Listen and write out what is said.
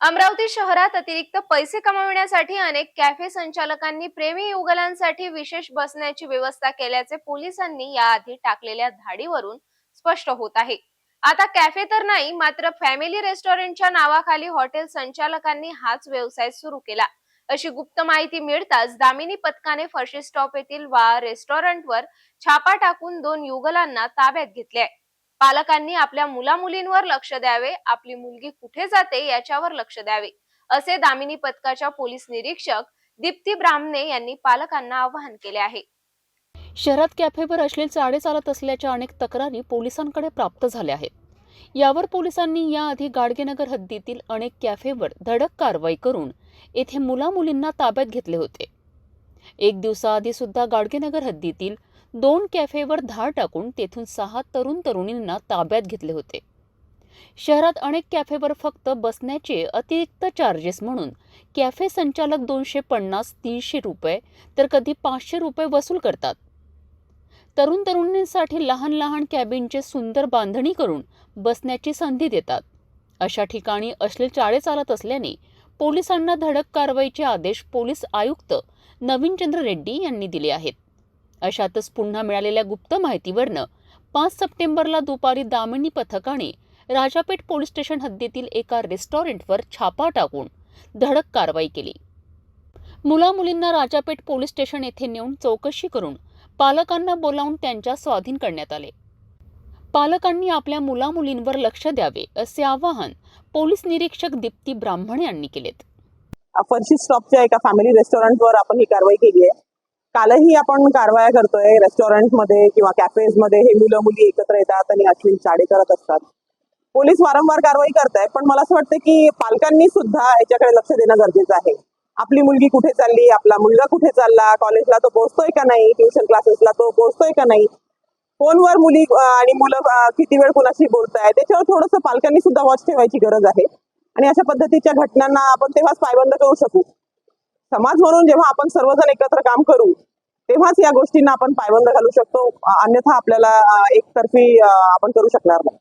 अमरावती शहरात अतिरिक्त पैसे कमविण्यासाठी अनेक कॅफे संचालकांनी प्रेमी युगलांसाठी विशेष बसण्याची व्यवस्था केल्याचे पोलिसांनी याआधी टाकलेल्या धाडीवरून स्पष्ट होत आहे. आता कॅफे तर नाही मात्र फॅमिली रेस्टॉरंटच्या नावाखाली हॉटेल संचालकांनी हाच व्यवसाय सुरू केला. अशी गुप्त माहिती मिळताच दामिनी पथकाने फर्शी स्टॉप येथील वा रेस्टॉरंटवर छापा टाकून दोन युगलांना ताब्यात घेतले आहे. पालकांनी आपल्या मुलामुलींवर लक्ष द्यावे आपली मुलगी कुठे जाते याच्यावर लक्ष द्यावे असे दामिनी पथकाच्या पोलीस निरीक्षक दीप्ती ब्राह्मणे यांनी पालकांना आवाहन केले आहे. शहरात कॅफेवर अश्लील चाळे चालत असल्याच्या अनेक तक्रारी पोलिसांकडे प्राप्त झाल्या आहेत. यावर पोलिसांनी याआधी गाडगेनगर हद्दीतील अनेक कॅफेवर धडक कारवाई करून येथे मुलामुलींना ताब्यात घेतले होते. एक दिवसाआधी सुद्धा गाडगेनगर हद्दीतील दोन कॅफेवर धाड टाकून तेथून सहा तरुण तरुणींना ताब्यात घेतले होते. शहरात अनेक कॅफेवर फक्त बसण्याचे अतिरिक्त चार्जेस म्हणून कॅफे संचालक दोनशे पन्नास तीनशे रुपये तर कधी पाचशे रुपये वसूल करतात. तरुण तरुणींसाठी लहान लहान कॅबिनचे सुंदर बांधणी करून बसण्याची संधी देतात. अशा ठिकाणी अश्लील चाळे चालत असल्याने पोलिसांना धडक कारवाईचे आदेश पोलीस आयुक्त नवीनचंद्र रेड्डी यांनी दिले आहेत. अशातच पुन्हा मिळालेल्या गुप्त माहितीवरनं पाच सप्टेंबरला दुपारी दामिनी पथकाने राजापेठ पोलीस स्टेशन हद्दीतील एका रेस्टॉरंटवर छापा टाकून धडक कारवाई केली. मुलामुलींना राजापेठ पोलीस स्टेशन येथे नेऊन चौकशी करून पालकांना बोलावून त्यांच्या स्वाधीन करण्यात आले. पालकांनी आपल्या मुलामुलींवर लक्ष द्यावे असे आवाहन पोलीस निरीक्षक दीप्ती ब्राह्मण यांनी केलेत. फरशी स्टॉपच्या एका फॅमिली रेस्टॉरंटवर आपण ही कारवाई केली आहे. कालही आपण कारवाया करतोय रेस्टॉरंटमध्ये किंवा कॅफेजमध्ये हे मुलं मुली एकत्र येतात आणि अश्विन चाडे करत असतात. पोलीस वारंवार कारवाई करताय पण मला असं वाटतं की पालकांनी सुद्धा याच्याकडे लक्ष देणं गरजेचं आहे. आपली मुलगी कुठे चालली आपला मुलगा कुठे चालला कॉलेजला तो पोहोचतोय का नाही ट्युशन क्लासेसला तो पोहोचतोय का नाही फोनवर मुली आणि मुलं किती वेळ कोणाशी बोलताय त्याच्यावर थोडंसं पालकांनी सुद्धा वॉच ठेवायची गरज आहे. आणि अशा पद्धतीच्या घटनांना आपण तेव्हाच पायबंद करू शकू. समाज म्हणून जेव्हा आपण सर्वजण एकत्र काम करू तेव्हाच या गोष्टींना आपण पायबंद घालू शकतो. अन्यथा आपल्याला एकतर्फी आपण करू शकणार नाही.